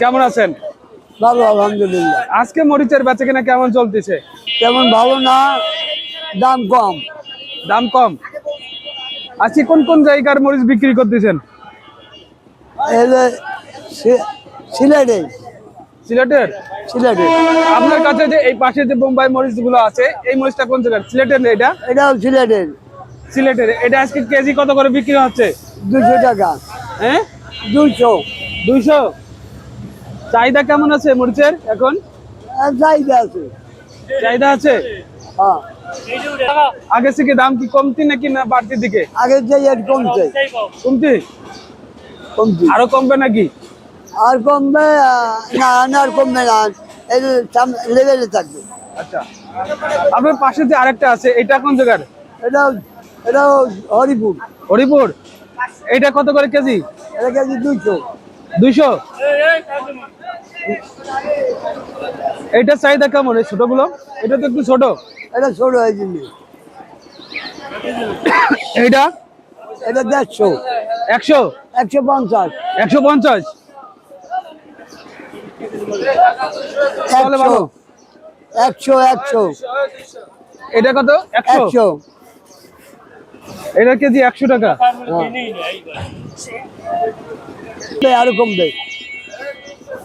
কেমন আছেন? ভালো আলহামদুলিল্লাহ। আজকে মরিচের বেচা কিনা কেমন চলতেছে? তেমন ভালো না দাম কম। দাম কম। আজকে কোন কোন জায়গার মরিচ বিক্রি করতেছেন? সিলেটে। সিলেটের? সিলেটে। আপনার কাছে যে এই পাশে যে বোম্বাই মরিচগুলো আছে এই মরিচটা কোন জায়গার? সিলেটের এটা? এটাও সিলেটের। সিলেটের। এটা আজকে কেজি কত করে বিক্রি হচ্ছে? দুশো টাকা। হ্যাঁ? দুশো দুইশো? চাহিদা কেমন আছে মরিচের এখন? আর চাহিদা আছে। চাহিদা আছে? হ্যাঁ। আগে থেকে দাম কি কমতি নাকি না বাড়তির দিকে? আগের যে এর কমছে। কমতি? কমছে আরও কমবে নাকি? আর কমবে না আর কমবে না। এই লেভেলে থাকবে। আচ্ছা। আপনার পাশে যে আরেকটা আছে এটা কোন জায়গার? এটাও এটাও হরিপুর। হরিপুর। এটা কত করে কেজি? এটা কেজি দুশো দুইশো? এটা চাহিদা কেমন? এই ছোটগুলো? এটা তো একটু ছোট। এটা ছোট হয়েছে এইটা? এটা দেড়শো। একশো? একশো পঞ্চাশ। একশো পঞ্চাশ? একশো। একশো এটা কত? একশো? এটা কেজি একশো টাকা। আরও কমবে।